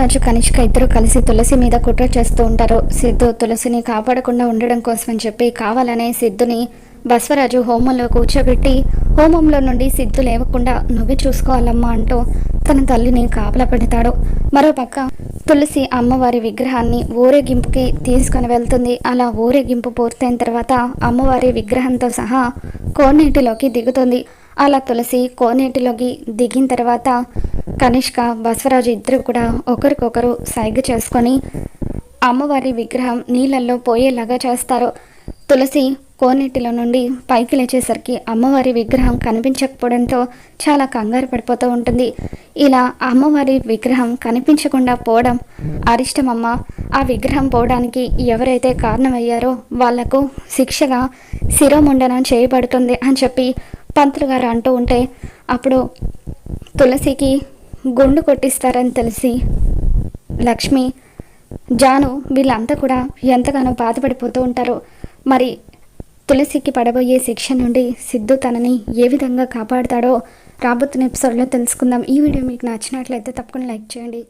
రాజు కనిష్క ఇద్దరు కలిసి తులసి మీద కుట్ర చేస్తూ ఉంటారు. సిద్ధు తులసిని కాపాడకుండా ఉండడం కోసం చెప్పి కావాలనే సిద్ధుని బస్వరాజు హోమంలో కూర్చోబెట్టి హోమంలో నుండి సిద్ధు లేవకుండా నువ్వే చూసుకోవాలమ్మా అంటూ తన తల్లిని కాపలా పెడతాడు. మరోపక్క తులసి అమ్మవారి విగ్రహాన్ని ఊరేగింపుకి తీసుకుని వెళ్తుంది. అలా ఊరేగింపు పూర్తయిన తర్వాత అమ్మవారి విగ్రహంతో సహా కోనేటిలోకి దిగుతుంది. అలా తులసి కోనేటిలోకి దిగిన తర్వాత కనిష్క బసవరాజు ఇద్దరు కూడా ఒకరికొకరు సైగ చేసుకొని అమ్మవారి విగ్రహం నీళ్ళల్లో పోయేలాగా చేస్తారు. తులసి కోనేటిలో నుండి పైకి లేచేసరికి అమ్మవారి విగ్రహం కనిపించకపోవడంతో చాలా కంగారు పడిపోతూ ఉంటుంది. ఇలా అమ్మవారి విగ్రహం కనిపించకుండా పోవడం అరిష్టమమ్మ. ఆ విగ్రహం పోవడానికి ఎవరైతే కారణమయ్యారో వాళ్ళకు శిక్షగా శిరోముండనం చేయబడుతుంది అని చెప్పి పంతులు గారు అంటూ ఉంటే అప్పుడు తులసికి గుండు కొట్టిస్తారని తెలిసి లక్ష్మి జాను వీళ్ళంతా కూడా ఎంతగానో బాధపడిపోతూ ఉంటారు. మరి తులసికి పడబోయే శిక్ష నుండి సిద్ధు తనని ఏ విధంగా కాపాడతాడో రాబోతున్న ఎపిసోడ్లో తెలుసుకుందాం. ఈ వీడియో మీకు నచ్చినట్లయితే తప్పకుండా లైక్ చేయండి.